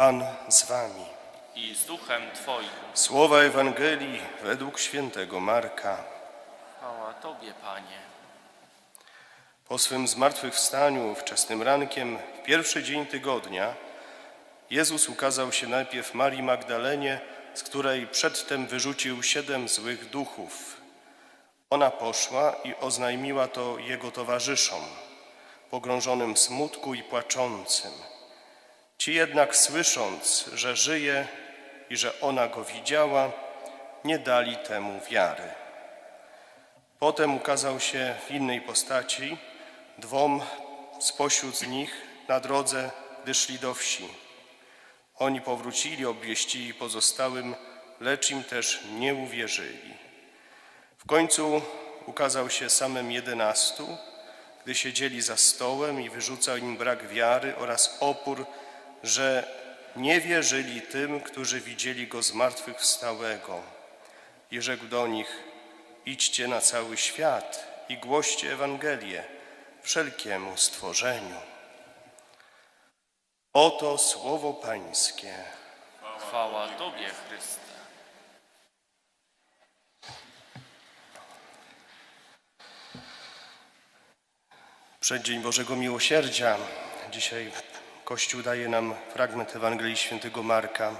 Pan z wami. i z duchem Twoim. Słowa Ewangelii według świętego Marka. Chwała Tobie, Panie. Po swym zmartwychwstaniu wczesnym rankiem, w pierwszy dzień tygodnia, Jezus ukazał się najpierw Marii Magdalenie, z której przedtem wyrzucił siedem złych duchów. Ona poszła i oznajmiła to jego towarzyszom, pogrążonym w smutku i płaczącym. Ci jednak słysząc, że żyje i że ona go widziała, nie dali temu wiary. Potem ukazał się w innej postaci dwom spośród nich na drodze, gdy szli do wsi. Oni powrócili, obwieścili pozostałym, lecz im też nie uwierzyli. W końcu ukazał się samym jedenastu, gdy siedzieli za stołem i wyrzucał im brak wiary oraz opór, że nie wierzyli tym, którzy widzieli go zmartwychwstałego. I rzekł do nich, idźcie na cały świat i głoście Ewangelię wszelkiemu stworzeniu. Oto słowo Pańskie. Chwała Tobie, Chryste. Przeddzień Bożego Miłosierdzia. Dzisiaj Kościół daje nam fragment Ewangelii Świętego Marka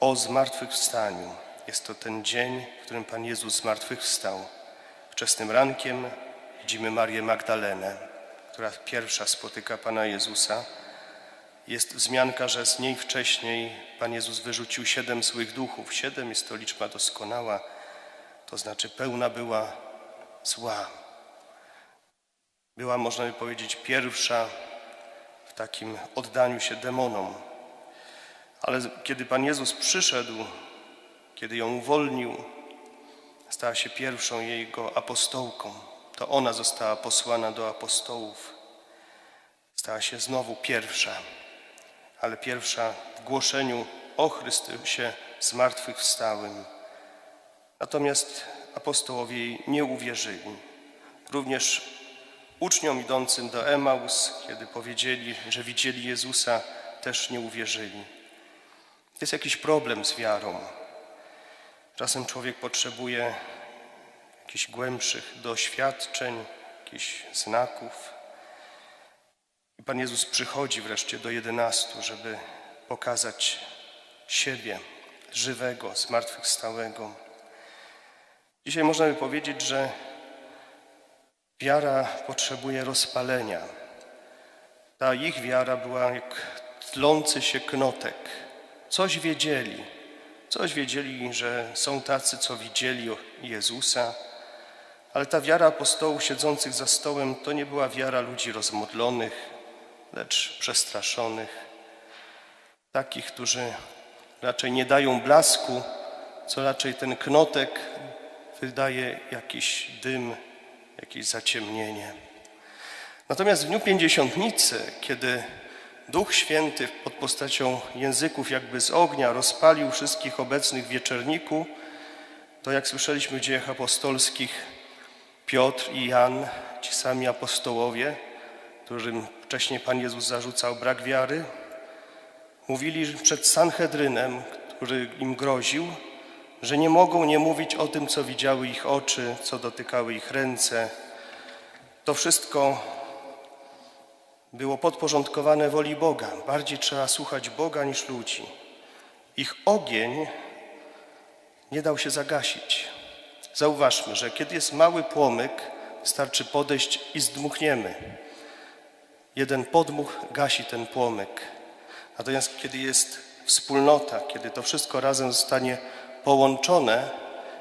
o zmartwychwstaniu. Jest to ten dzień, w którym Pan Jezus zmartwychwstał. Wczesnym rankiem widzimy Marię Magdalenę, która pierwsza spotyka Pana Jezusa. Jest wzmianka, że z niej wcześniej Pan Jezus wyrzucił siedem złych duchów. Siedem jest to liczba doskonała, to znaczy pełna była zła. Była, można by powiedzieć, pierwsza w takim oddaniu się demonom. Ale kiedy Pan Jezus przyszedł, kiedy ją uwolnił, stała się pierwszą Jego apostołką. To ona została posłana do apostołów. Stała się znowu pierwsza, ale pierwsza w głoszeniu o Chrystusie zmartwychwstałym. Natomiast apostołowie jej nie uwierzyli. Również uczniom idącym do Emaus, kiedy powiedzieli, że widzieli Jezusa, też nie uwierzyli. Jest jakiś problem z wiarą. Czasem człowiek potrzebuje jakichś głębszych doświadczeń, jakichś znaków. I Pan Jezus przychodzi wreszcie do jedenastu, żeby pokazać siebie, żywego, zmartwychwstałego. Dzisiaj można by powiedzieć, że wiara potrzebuje rozpalenia. Ta ich wiara była jak tlący się knotek. Coś wiedzieli, coś wiedzieli, że są tacy, co widzieli Jezusa, ale ta wiara apostołów siedzących za stołem to nie była wiara ludzi rozmodlonych, lecz przestraszonych, takich, którzy raczej nie dają blasku, co raczej ten knotek wydaje jakiś dym, jakieś zaciemnienie. Natomiast w dniu pięćdziesiątnicy, kiedy Duch Święty pod postacią języków jakby z ognia rozpalił wszystkich obecnych w wieczerniku, to jak słyszeliśmy w dziejach apostolskich, Piotr i Jan, ci sami apostołowie, którym wcześniej Pan Jezus zarzucał brak wiary, mówili przed Sanhedrynem, który im groził, że nie mogą nie mówić o tym, co widziały ich oczy, co dotykały ich ręce. To wszystko było podporządkowane woli Boga. Bardziej trzeba słuchać Boga niż ludzi. Ich ogień nie dał się zagasić. Zauważmy, że kiedy jest mały płomyk, wystarczy podejść i zdmuchniemy. Jeden podmuch gasi ten płomyk. Natomiast kiedy jest wspólnota, kiedy to wszystko razem zostanie połączone,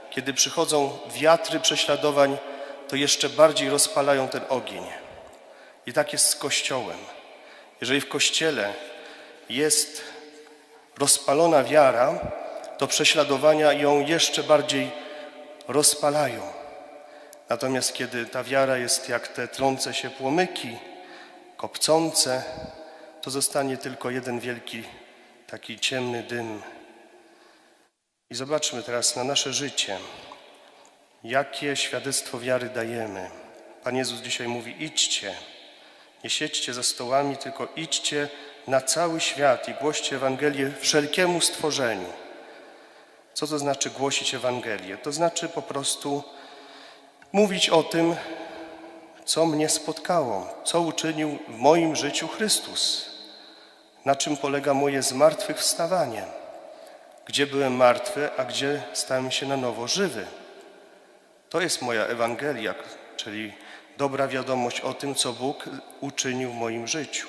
kiedy przychodzą wiatry prześladowań, to jeszcze bardziej rozpalają ten ogień. I tak jest z Kościołem. Jeżeli w Kościele jest rozpalona wiara, to prześladowania ją jeszcze bardziej rozpalają. Natomiast kiedy ta wiara jest jak te trące się płomyki, kopcące, to zostanie tylko jeden wielki taki ciemny dym. I zobaczmy teraz na nasze życie, jakie świadectwo wiary dajemy. Pan Jezus dzisiaj mówi: idźcie, nie siedźcie za stołami, tylko idźcie na cały świat i głoście Ewangelię wszelkiemu stworzeniu. Co to znaczy głosić Ewangelię? To znaczy po prostu mówić o tym, co mnie spotkało, co uczynił w moim życiu Chrystus, na czym polega moje zmartwychwstawanie, gdzie byłem martwy, a gdzie stałem się na nowo żywy. To jest moja Ewangelia, czyli dobra wiadomość o tym, co Bóg uczynił w moim życiu.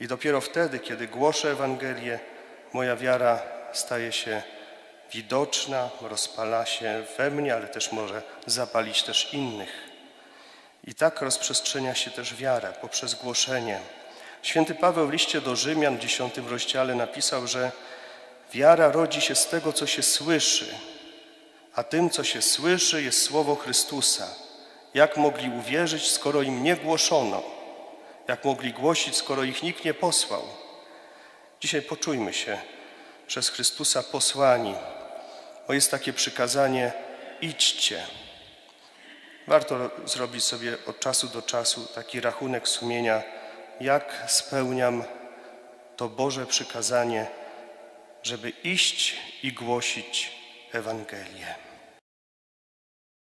I dopiero wtedy, kiedy głoszę Ewangelię, moja wiara staje się widoczna, rozpala się we mnie, ale też może zapalić też innych. I tak rozprzestrzenia się też wiara poprzez głoszenie. Święty Paweł w liście do Rzymian w 10 rozdziale napisał, że wiara rodzi się z tego, co się słyszy, a tym, co się słyszy, jest słowo Chrystusa. Jak mogli uwierzyć, skoro im nie głoszono? Jak mogli głosić, skoro ich nikt nie posłał? Dzisiaj poczujmy się przez Chrystusa posłani. Bo jest takie przykazanie: idźcie. Warto zrobić sobie od czasu do czasu taki rachunek sumienia, jak spełniam to Boże przykazanie, żeby iść i głosić Ewangelię.